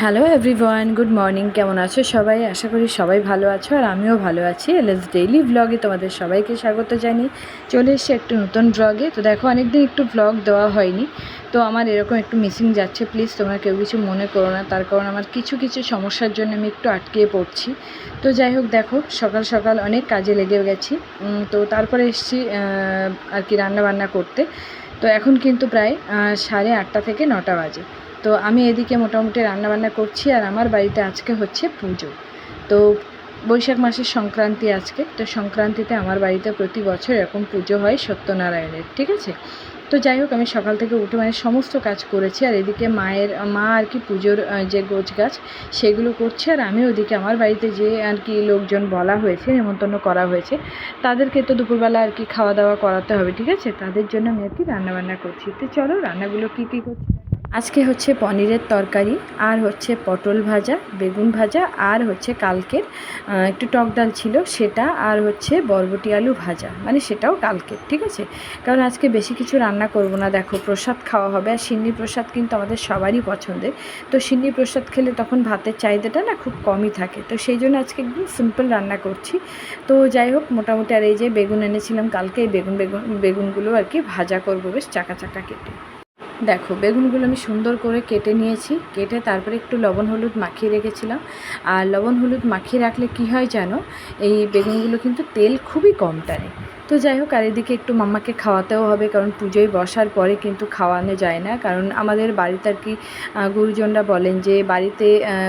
Hello everyone good morning কেমন আছো সবাই? আশা করি সবাই ভালো আছো আর আমিও ভালো আছি। এলএস ডেইলি ব্লগে তোমাদের সবাইকে স্বাগত জানিয়ে চলে এসেছি একটু নতুন ব্লগে তো দেখো, অনেকদিন একটু ব্লগ দেওয়া হয়নি। তো আমার এরকম একটু মিসিং যাচ্ছে। প্লিজ তোমরা কেউ কিছু মনে করো না। তার কারণ আমার কিছু কিছু সমস্যার জন্য আমি একটু আটকিয়ে পড়ছি। তো যাই হোক, দেখো, সকাল সকাল অনেক কাজে লেগে গেছি। তো তারপরে এসেছি আর কি রান্না বান্না করতে। তো এখন কিন্তু প্রায় সাড়ে আটটা থেকে নটা বাজে। তো আমি এদিকে মোটামুটি রান্নাবান্না করছি আর আমার বাড়িতে আজকে হচ্ছে পুজো। তো বৈশাখ মাসের সংক্রান্তি আজকে, তো সংক্রান্তিতে আমার বাড়িতে প্রতি বছর এরকম পুজো হয় সত্যনারায়ণের, ঠিক আছে? তো যাই হোক, আমি সকাল থেকে উঠে মানে সমস্ত কাজ করেছি আর এদিকে মায়ের, মা আর কি পুজোর যে গোছ গাছ সেগুলো করছে আর আমি ওদিকে আমার বাড়িতে যে আর কি লোকজন বলা হয়েছে, নেমন্তন্ন করা হয়েছে, তাদেরকে তো দুপুরবেলা আর কি খাওয়া দাওয়া করাতে হবে, ঠিক আছে? তাদের জন্য আমি আর কি রান্নাবান্না করছি। তো চলো, রান্নাগুলো কী কী করছি? আজকে হচ্ছে পনিরের তরকারি, আর হচ্ছে পটল ভাজা, বেগুন ভাজা, আর হচ্ছে কালকের একটু টক ডাল ছিল সেটা, আর হচ্ছে বরবটি আলু ভাজা মানে সেটাও কালকের, ঠিক আছে? কারণ আজকে বেশি কিছু রান্না করব না, দেখো প্রসাদ খাওয়া হবে, আর সিন্নি প্রসাদ কিন্তু আমাদের সবারই পছন্দের। তো সিন্নি প্রসাদ খেলে তখন ভাতের চাহিদাটা না খুব কমই থাকে। তো সেই জন্য আজকে একদম সিম্পল রান্না করছি। তো যাই হোক, মোটামুটি আর এই যে বেগুন এনেছিলাম কালকে, এই বেগুন বেগুন, বেগুনগুলো আর কি ভাজা করব, বেশ চাকা চাকা কেটে। দেখো, বেগুনগুলো আমি সুন্দর করে কেটে নিয়েছি। কেটে তারপরে একটু লবণ হলুদ মাখিয়ে রেখেছিলাম। আর লবণ হলুদ মাখিয়ে রাখলে কি হয় জানো, এই বেগুনগুলো কিন্তু তেল খুবই কম টানে। তো যাই হোক, আর এদিকে একটু মাম্মাকে খাওয়াতেও হবে, কারণ পুজোয় বসার পরে কিন্তু খাওয়ানো যায় না। কারণ আমাদের বাড়িতে আর কি গুরুজনরা বলেন যে বাড়িতে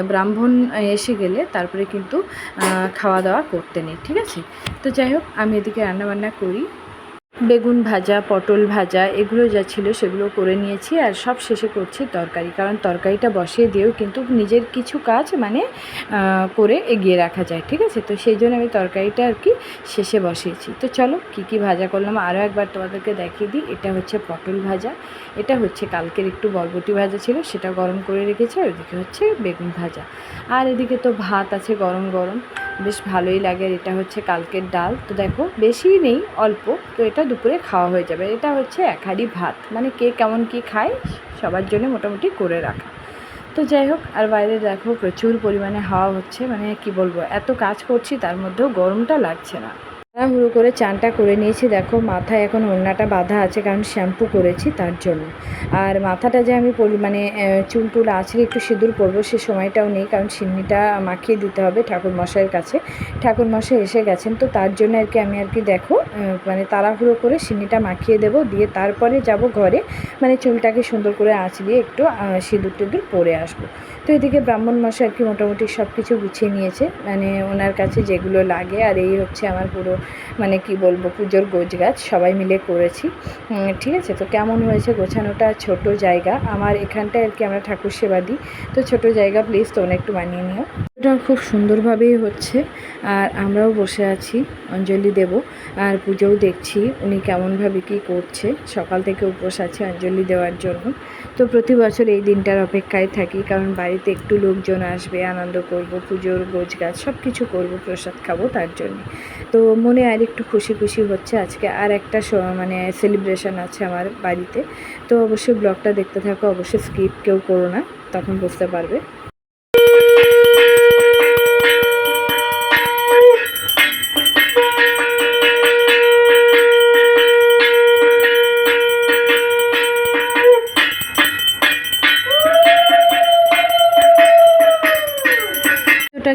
ব্রাহ্মণ এসে গেলে তারপরে কিন্তু খাওয়া দাওয়া করতে নেই, ঠিক আছে? তো যাই হোক, আমি এদিকে রান্নাবান্না করি। বেগুন ভাজা, পটল ভাজা, এগুলো যা ছিল সেগুলো করে নিয়েছি আর সব শেষে করছি তরকারি। কারণ তরকারিটা বসিয়ে দিয়েও কিন্তু নিজের কিছু কাজ মানে করে এগিয়ে রাখা যায়, ঠিক আছে? তো সেই জন্য আমি তরকারিটা আর কি শেষে বসিয়েছি। তো চলো কী কী ভাজা করলাম? আরও একবার তোমাদেরকে দেখিয়ে দিই। এটা হচ্ছে পটল ভাজা। এটা হচ্ছে কালকের একটু বরবটি ভাজা ছিল সেটা গরম করে রেখেছি। আর ওদিকে হচ্ছে বেগুন ভাজা। আর এদিকে তো ভাত আছে গরম গরম। বেশ ভালোই লাগে এটা হচ্ছে কালকের ডাল। তো দেখো, বেশি নেই, অল্প। তো এটা দুপুরে খাওয়া হয়ে যাবে। এটা হচ্ছে এক হাঁড়ি ভাত। মানে কে কেমন কি খায়, সবার জন্য মোটামুটি করে রাখা। তো যাই হোক, আর বাইরে দেখো প্রচুর পরিমাণে হাওয়া হচ্ছে। মানে কি বলব, এত কাজ করছি, তার মধ্যেও গরমটা লাগছে না। তাড়াহুড়ো করে চানটা করে নিয়েছি। দেখো, মাথায় এখন ওড়নাটা বাঁধা আছে, কারণ শ্যাম্পু করেছি তার জন্য। আর মাথাটা যে আমি মানে চুল টুল আছড়ে একটু সিঁদুর পরবো সে সময়টাও নেই, কারণ সিন্নিটা মাখিয়ে দিতে হবে ঠাকুর মশাইয়ের কাছে। ঠাকুর মশাই এসে গেছেন, তো তার জন্য আর কি আমি আর কি দেখো মানে তাড়াহুড়ো করে সিন্নিটা মাখিয়ে দেবো, দিয়ে তারপরে যাব ঘরে মানে চুলটাকে সুন্দর করে আঁচড়িয়ে একটু সিঁদুর টিঁদুর পরে আসব। তো এদিকে ব্রাহ্মণ মশাই আর কি মোটামুটি সব কিছু গুছিয়ে নিয়েছে মানে ওনার কাছে যেগুলো লাগে, আর এই হচ্ছে আমার পুরো মানে কি বলব, পুজোর গোছ গাছ সবাই মিলে করেছি। ঠিক আছে? তো কেমন হয়েছে গোছানোটা? ছোট জায়গা। আমার এখানটায় আর কি আমরা ঠাকুর সেবা দিই। তো ছোট জায়গা প্লিজ তোমরা একটু মানিয়ে নিও। এটা খুব সুন্দরভাবেই হচ্ছে। আর আমরাও বসে আছি, অঞ্জলি দেব। আর পুজোও দেখছি উনি কেমনভাবে কী করছে। সকাল থেকে উপোস আছে অঞ্জলি দেওয়ার জন্য। তো প্রতি বছর এই দিনটার অপেক্ষায় থাকি, কারণ বাড়িতে একটু লোকজন আসবে, আনন্দ করব, পুজোর গোছ গাছ সব কিছু করব, প্রসাদ খাব তার জন্য। তো মনে আর একটু খুশি খুশি হচ্ছে আজকে। আর একটা মানে সেলিব্রেশন আছে আমার বাড়িতে। তো অবশ্যই ব্লগটা দেখতে থাকো, অবশ্যই স্কিপ কেউ করো না, তখন বুঝতে পারবে।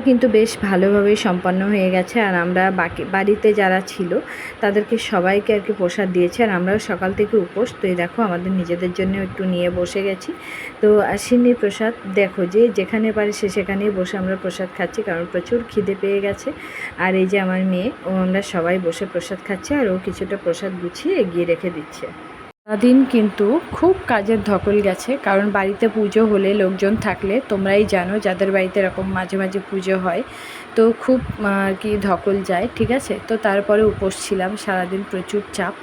কিন্তু বেশ ভালোভাবেই সম্পন্ন হয়ে গেছে আর আমরা বাকি বাড়িতে যারা ছিল, তাদেরকে সবাইকে আর কি প্রসাদ দিয়েছে আর আমরাও সকাল থেকে উপোস। তো এই দেখো আমাদের নিজেদের জন্য একটু নিয়ে বসে গেছি। তো আশ্বিনী প্রসাদ। দেখো যে যেখানে পারে সে সেখানেই বসে আমরা প্রসাদ খাচ্ছি কারণ প্রচুর খিদে পেয়ে গেছে। আর এই যে আমার মেয়ে, ও আমরা সবাই বসে প্রসাদ খাচ্ছি আর ও কিছুটা প্রসাদ গুছিয়ে এগিয়ে রেখে দিচ্ছে। সারাদিন কিন্তু খুব কাজের ধকল গেছে, কারণ বাড়িতে পুজো হলে লোকজন থাকলে তোমরাই জানো যাদের বাড়িতে এরকম মাঝে মাঝে পুজো হয়, তো খুব আর কি ধকল যায়, ঠিক আছে? তো তারপরে উপোস ছিলাম, সারাদিন প্রচুর চাপ।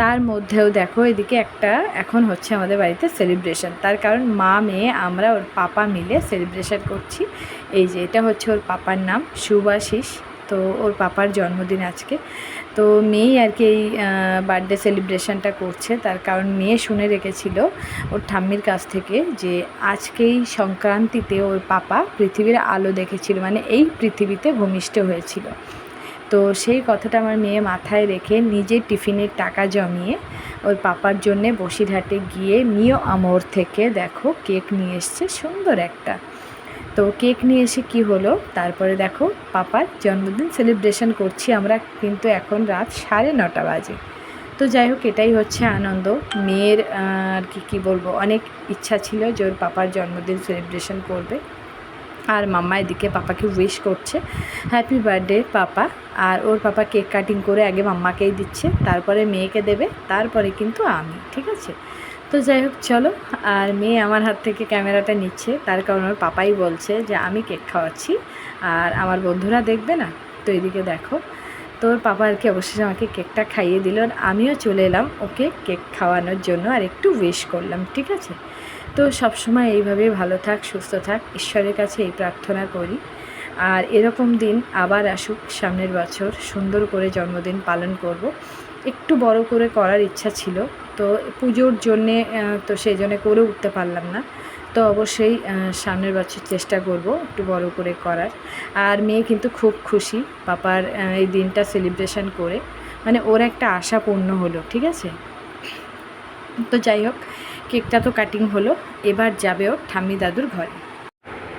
তার মধ্যেও দেখো এদিকে একটা এখন হচ্ছে আমাদের বাড়িতে সেলিব্রেশন তার কারণ মা, মেয়ে, আমরা ওর পাপা মিলে সেলিব্রেশন করছি। এই যে এটা হচ্ছে ওর পাপার নাম, সুভাশিস। তো ওর পাপার জন্মদিন আজকে। তো মেয়েই আর কি এই বার্থডে সেলিব্রেশনটা করছে। তার কারণ মেয়ে শুনে রেখেছিল ওর ঠাম্মির কাছ থেকে যে আজকেই সংক্রান্তিতে ওর পাপা পৃথিবীর আলো দেখেছিল মানে এই পৃথিবীতে ভূমিষ্ঠ হয়েছিল। তো সেই কথাটা আমার মেয়ে মাথায় রেখে নিজে টিফিনের টাকা জমিয়ে ওর পাপার জন্যে বসিরহাটে গিয়ে মিও আমোর থেকে দেখো কেক নিয়ে এসছে সুন্দর একটা। তো কেক নিয়ে এসে কি হলো? তারপরে দেখো, পাপার জন্মদিন সেলিব্রেশন করছি আমরা কিন্তু এখন রাত সাড়ে নটা বাজে। তো যাই হোক, এটাই হচ্ছে আনন্দ। মেয়ের আর কি, কী বলব, অনেক ইচ্ছা ছিল যে ওর পাপার জন্মদিন সেলিব্রেশন করবে। আর মাম্মা এদিকে পাপাকে উইশ করছে। Happy birthday papa. আর ওর পাপা কেক কাটিং করে আগে মাম্মাকেই দিচ্ছে। তারপরে মেয়েকে দেবে, তারপরে কিন্তু আমি, ঠিক আছে? তো যাই হোক, চলো। আর মেয়ে আমার হাত থেকে ক্যামেরাটা নিচ্ছে। তার কারণ ওর পাপাই বলছে যে, আমি কেক খাওয়াচ্ছি। আর আমার বন্ধুরা দেখবে না? তো এদিকে দেখো। তো ওর পাপা আর কি অবশ্যই আমাকে কেকটা খাইয়ে দিল। আর আমিও চলে এলাম ওকে কেক খাওয়ানোর জন্য। আর একটু উইশ করলাম, ঠিক আছে? তো সবসময় এইভাবেই ভালো থাক, সুস্থ থাক। ঈশ্বরের কাছে এই প্রার্থনা করি। আর এরকম দিন আবার আসুক, সামনের বছর সুন্দর করে জন্মদিন পালন করব। একটু বড় করে করার ইচ্ছা ছিল। তো পুজোর জন্যে তো সেই জন্য করে উঠতে পারলাম না। তো অবশ্যই সামনের বছর চেষ্টা করব একটু বড় করে করার। আর মেয়ে কিন্তু খুব খুশি পাপার এই দিনটা সেলিব্রেশন করে। মানে ওর একটা আশা পূর্ণ হলো, ঠিক আছে? তো যাই হোক, কেকটা তো কাটিং হলো। এবার যাবে ওর ঠাম্মি দাদুর ঘরে।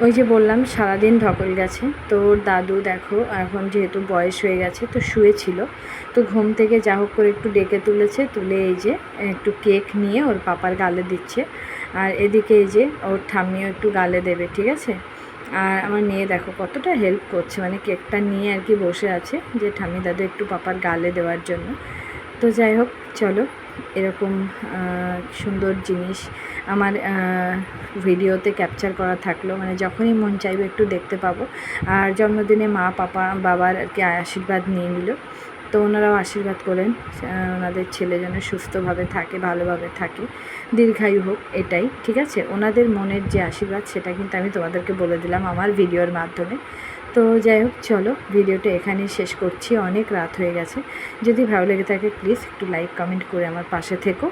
ওই যে বললাম, সারাদিন ধকল গেছে। তো ওর দাদু দেখো, এখন যেহেতু বয়স হয়ে গেছে, তো শুয়েছিল। তো ঘুম থেকে যা হোক করে একটু ডেকে তুলেছে, তুলে এই যে একটু কেক নিয়ে ওর পাপার গালে দিচ্ছে। আর এদিকে এই যে ওর ঠাম্মিও একটু গালে দেবে, ঠিক আছে? আর আমার মেয়ে দেখো কতটা হেল্প করছে মানে কেকটা নিয়ে আর কি বসে আছে, যে ঠাম্মি দাদু একটু পাপার গালে দেওয়ার জন্য। তো যাই হোক, চলো। এরকম সুন্দর জিনিস আমার ভিডিওতে ক্যাপচার করা থাকল। মানে যখনই মন চাইবে একটু দেখতে পাবো। আর জন্মদিনে মা, পাপা, বাবার আর কি আশীর্বাদ নিয়ে নিল। তো ওনারাও আশীর্বাদ করেন ওনাদের ছেলে যেন সুস্থভাবে থাকে, ভালোভাবে থাকে। দীর্ঘায়ু হোক, এটাই, ঠিক আছে? ওনাদের মনের যে আশীর্বাদ, সেটা কিন্তু আমি তোমাদেরকে বলে দিলাম আমার ভিডিওর মাধ্যমে। তো যাই হোক, চলো ভিডিওটা এখানেই শেষ করছি। অনেক রাত হয়ে গেছে। যদি ভালো লেগে থাকে প্লিজ একটু লাইক কমেন্ট করে আমার পাশে থেকো।